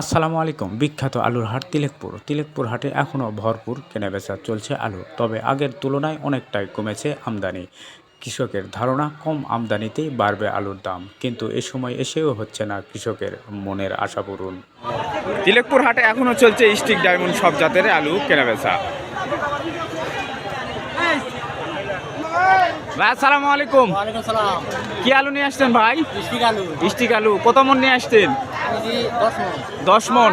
আসসালামু আলাইকুম। বিখ্যাত আলুর হাট তিলেকপুর। তিলেকপুর হাটে এখনও ভরপুর কেনাবেচা চলছে আলু তবে আগের তুলনায় অনেকটাই কমেছে আমদানি। কৃষকের ধারণা কম আমদানিতেই বাড়বে আলুর দাম কিন্তু এ সময় এসেও হচ্ছে না কৃষকের মনের আশা পূরণ। তিলেকপুর হাটে এখনও চলছে স্টিক ডায়মন্ড সব জাতের আলু কেনাবেচা। ভাই আসসালামু আলাইকুম। সালাম। কি আলু নিয়ে আসতেন ভাই? আলু। স্টিক আলু। কত মন নিয়ে আসছেন? কেজি দশ মন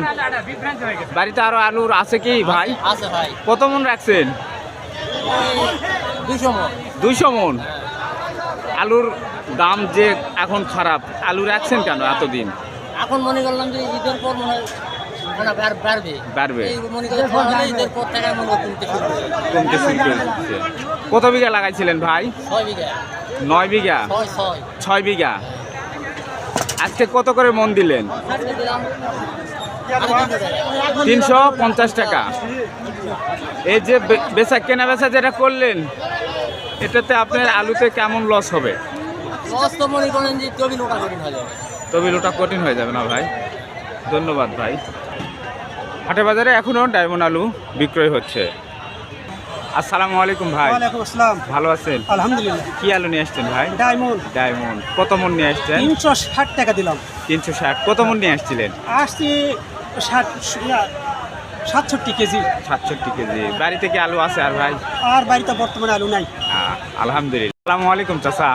বাড়িতে আরও আলুর আছে কি ভাই? আছে ভাই। কত মন রাখছেন? দুইশো মন। আলুর দাম যে এখন খারাপ আলু রাখছেন কেন এতদিন? এখন মনে করলাম যে ঈদের পর মনে হয় কত বিঘা লাগাইছিলেন ভাই? ছয় বিঘা। নয় বিঘা? ছয় বিঘা। আজকে কত করে মন দিলেন? তিনশো পঞ্চাশ টাকা। এই যে বেচা কেনা বেচা যেটা করলেন এটাতে আপনার আলুতে কেমন লস হবে? তবে ওটা কঠিন হয়ে যাবে না ভাই। ধন্যবাদ ভাই। হাটে বাজারে এখনও ডায়মন্ড আলু বিক্রয় হচ্ছে। আসসালামু আলাইকুম ভাই। ওয়ালাইকুম আসসালাম। ভালো আছেন? আলহামদুলিল্লাহ। কি আলু নিয়ে আসছেন ভাই? ডায়মন্ড। ডায়মন্ড। কত মন নিয়ে আসছেন? তিনশো ষাট টাকা দিলাম। তিনশো ষাট। কত মন নিয়ে আসছিলেন? আসছি ষাট সাতষট্টি কেজি। সাতষট্টি কেজি। বাড়িতে কি আলু আছে আর ভাই? আর বাড়িতে বর্তমানে আলু নাই। আলহামদুলিল্লাহ। আসসালামু আলাইকুম চাচা।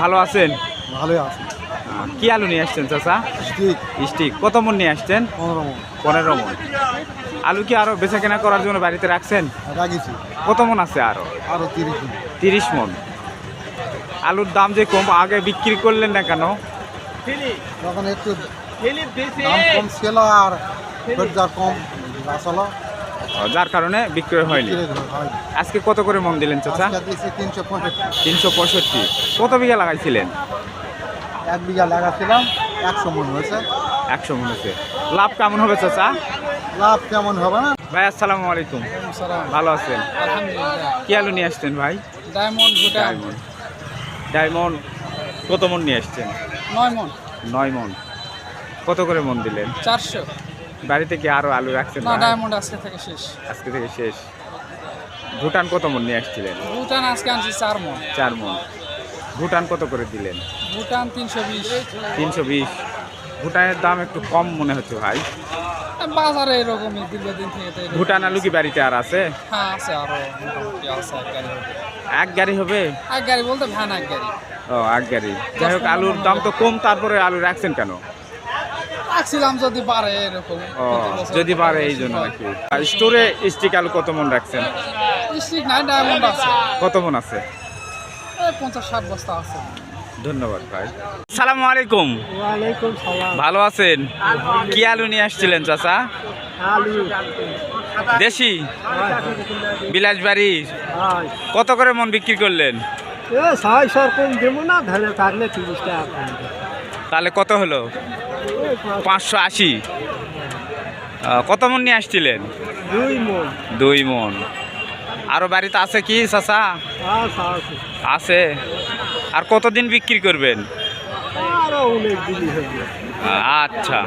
ভালো আছেন? ভালোই আছে। আহ, কি আলু নিয়ে আসছেন চাচা? ঠিক স্টিক। কত মন নিয়ে আসছেন? পনেরো মন। পনেরো মন। আলু কি আরও বেচা কেনা করার জন্য বাড়িতে রাখছেন? রাগিছি কত মন আছে আরও? আরও তিরিশ দিন তিরিশ মন। আলুর দাম যে কম আগে বিক্রি করলেন না কেন? তখন একটু দাম কম ছিল আর কম। আসলো যার কারণে বিক্রয় হয়নি। আজকে কত করে মন দিলেন চাচা? তিনশো পঁয়ষট্টি। তিনশো পঁয়ষট্টি। কত বিঘা লাগাইছিলেন? এক বিঘা লাগাছিলাম। একশো মন হয়েছে। একশো মন আছে লাভ কেমন হবে চাচা? লাভ কেমন হবে না? ভাই আসসালামু আলাইকুম। ভালো আছেন? আলহামদুলিল্লাহ। কি আলু নিয়ে আসছেন ভাই? Diamond Bhutan diamond. ডায়মন্ড কত মন নিয়ে আসছেন? নয় মন। নয় মন। কত করে মন দিলেন? চারশো। বাড়িতে কি আরও আলু রাখছেন না ডায়মন্ড আজকে থেকে শেষ। আজকে থেকে শেষ। ভুটান কত মন নিয়ে আসছিলেন? ভুটান আজকে আনছি চার মন। চার মন। ভুটান কত করে দিলেন? ভুটান তিনশো বিশ। তিনশো বিশ। ভুটানের দাম একটু কম মনে হচ্ছে ভাই। বাজারে এরকমই দীর্ঘদিন থেকে ভুটান আলু কি বাড়িতে আর আছে? হ্যাঁ আছে আরও মোটামুটি আছে এক গাড়ি হবে। এক গাড়ি বলতে ভ্যান এক গাড়ি। ও এক গাড়ি। যাই হোক আলুর দাম তো কম তারপরে আলু রাখছেন কেন? রাখছিলাম যদি পারে এরকম। ও যদি পারে এই জন্য নাকি? আর স্টোরে স্টিক আলু কত মন রাখছেন? স্টিক নাই ডায়মন্ড আছে। কত মন আছে? পঞ্চাশ ষাট বস্তা আছে। ধন্যবাদ ভাই। সালামু আলাইকুম। ভালো আছেন? কি আলু নিয়ে আসছিলেন চাচা? দেশি? বিলাসবাড়ি। কত করে মন বিক্রি করলেন। তাহলে কত হলো? পাঁচশো আশি। কত মন নিয়ে আসছিলেন? দুই মন। দুই আরও বাড়িতে আছে কি চাচা? আচ্ছা আছে। আছে। আর কতদিন বিক্রি করবেন? আচ্ছা।